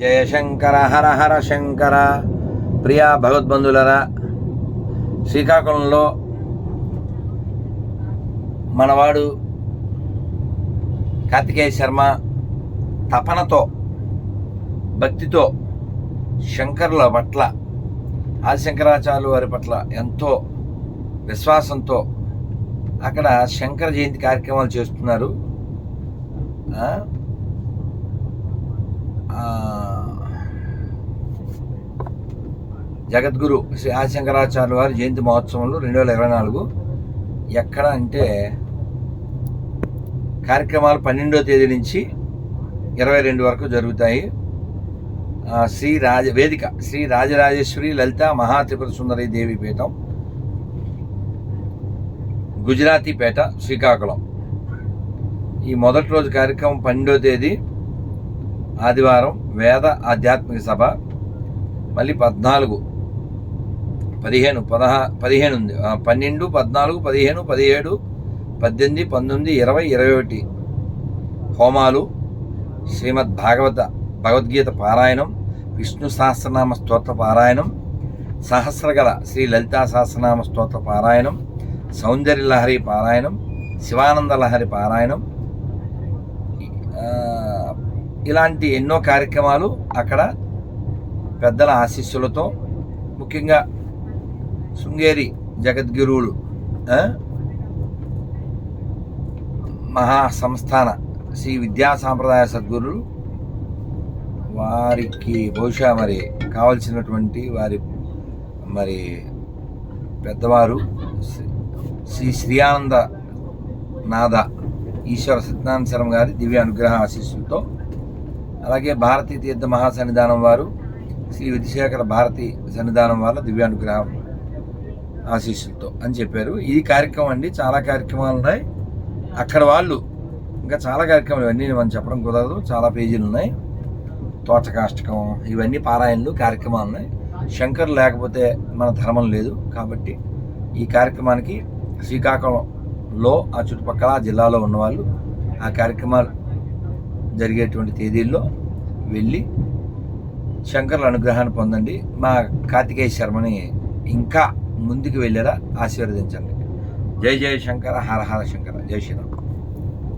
జయ శంకర హర హర శంకర. ప్రియా భగవద్బంధులరా శ్రీకాకుళంలో మనవాడు కార్తికేయ శర్మ తపనతో భక్తితో శంకరుల పట్ల ఆదిశంకరాచార్యులు వారి పట్ల ఎంతో విశ్వాసంతో అక్కడ శంకర జయంతి కార్యక్రమాలు చేస్తున్నారు. జగద్గురు శ్రీ ఆదిశంకరాచార్యుల వారి జయంతి మహోత్సవంలో రెండు వేల ఇరవై నాలుగు ఎక్కడ అంటే కార్యక్రమాలు పన్నెండో తేదీ నుంచి ఇరవై రెండు వరకు జరుగుతాయి. శ్రీ రాజ వేదిక శ్రీ రాజరాజేశ్వరి లలిత మహాత్రిపుర సుందరి దేవి పీఠం గుజరాతీ పేట శ్రీకాకుళం. ఈ మొదటి రోజు కార్యక్రమం పన్నెండో తేదీ ఆదివారం వేద ఆధ్యాత్మిక సభ మళ్ళీ పద్నాలుగు పదిహేను పదహా పదిహేను ఉంది. పన్నెండు పద్నాలుగు పదిహేను పదిహేడు పద్దెనిమిది పంతొమ్మిది ఇరవై ఇరవై ఒకటి. హోమాలు శ్రీమద్ భాగవత భగవద్గీత పారాయణం విష్ణు సహస్రనామ స్తోత్ర పారాయణం సహస్రగల శ్రీ లలితా సహస్రనామ స్తోత్ర పారాయణం సౌందర్య లహరి పారాయణం శివానంద లహరి పారాయణం ఇలాంటి ఎన్నో కార్యక్రమాలు అక్కడ పెద్దల ఆశీస్సులతో ముఖ్యంగా శృంగేరి జగద్గురువులు మహా సంస్థాన శ్రీ విద్యా సాంప్రదాయ సద్గురులు వారికి బహుశా మరి కావలసినటువంటి వారి మరి పెద్దవారు శ్రీ- శ్రీ శ్రీయానంద నాథ ఈశ్వర సత్యనారాయణ శర్మ గారి దివ్య అనుగ్రహ ఆశీస్సులతో అలాగే భారతీ తీర్థ మహాసన్నిధానం వారు శ్రీ విద్యశేఖర భారతి సన్నిధానం వల్ల దివ్య అనుగ్రహం ఆశీస్సులతో అని చెప్పారు. ఈ కార్యక్రమం అండి. చాలా కార్యక్రమాలు ఉన్నాయి. అక్కడ వాళ్ళు ఇంకా చాలా కార్యక్రమాలు ఇవన్నీ మనం చెప్పడం కుదరదు. చాలా పేజీలు ఉన్నాయి. తోటకాష్టకం ఇవన్నీ పారాయణలు కార్యక్రమాలు ఉన్నాయి. శంకర్ లేకపోతే మన ధర్మం లేదు కాబట్టి ఈ కార్యక్రమానికి శ్రీకాకుళంలో ఆ చుట్టుపక్కల ఆ జిల్లాలో ఉన్నవాళ్ళు ఆ కార్యక్రమాలు జరిగేటువంటి తేదీల్లో వెళ్ళి శంకర్ల అనుగ్రహాన్ని పొందండి. మా కార్తికేయ శర్మని ఇంకా ముందుకు వెళ్ళేలా ఆశీర్వదించండి. జై జయ శంకర హర హర శంకర జై శ్రీరామ్.